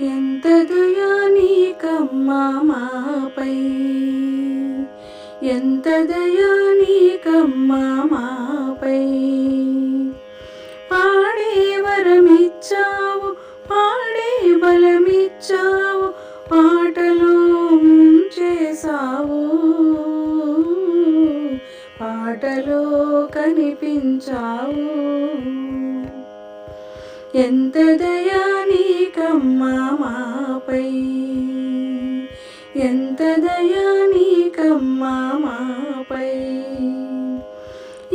ఎంత దయా నీకమ్మా మాపై? ఎంత దయా నీకమ్మా మాపై? పాడే వరమిచ్చావు పాడే బలమిచ్చావు పాటలో చేసావు పాటలో కనిపించావు. ఎంత దయా నీకమ్మా మాపై? ఎంత దయా నీకమ్మా మాపై?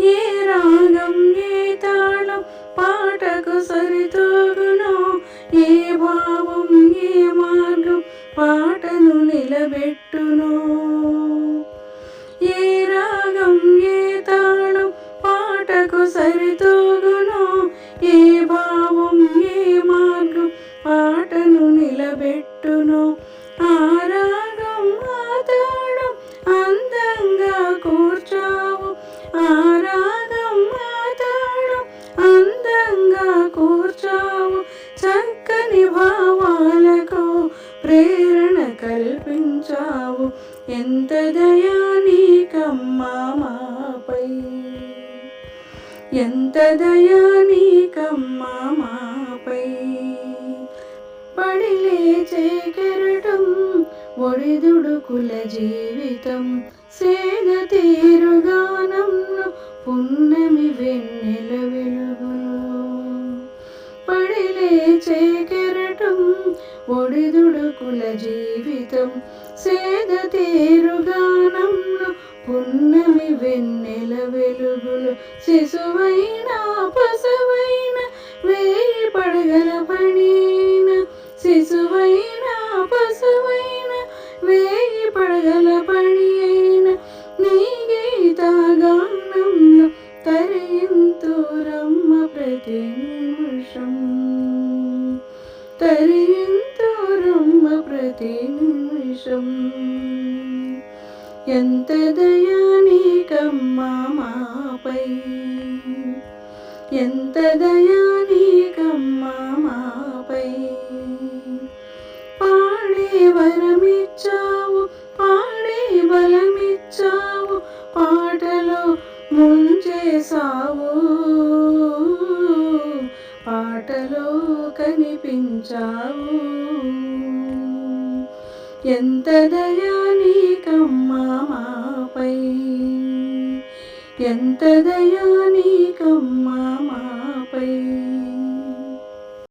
ఏ రాగం ఏ తాళం పాటకు సరితోగునో? ఏ భావం ఏ మార్గం పాటను నిలబెట్టునో? నిలబెట్టునో ఆ రాగం అందంగా కూర్చావు. ఆ రాగం అందంగా కూర్చావు. చక్కని భావాలకు ప్రేరణ కల్పించావు. ఎంత దయా నీకమ్మా మాపై. ఎంత దయా నీకమ్మా పడి కెరటం ఒడిదుడుకుల జీవితం. సేద తీరుగానంలో పున్నమి వెన్నెల వెలుగులు. పడి లేచే కెరటం ఒడిదుడుకుల జీవితం. సేద తీరుగానంలో పున్నమి వెన్నెల వెలుగులు. శిశువైన పసవైన వేయి పడగల వేయి పడగల పడి అయిన నీ గీతగానంలో తరింతురమ్మ ప్రతి నిమిషం. తరియంతో రమ్మ ప్రతి నిమిషం. ఎంత దయానీకమ్మా మాపై. ఎంత దయానీకమ్మా మాపై. పాడే వరం ముంచేసావు పాటలో కనిపించావు. ఎంత దయా నీకమ్మా మాపై. ఎంత దయా నీకమ్మా మాపై.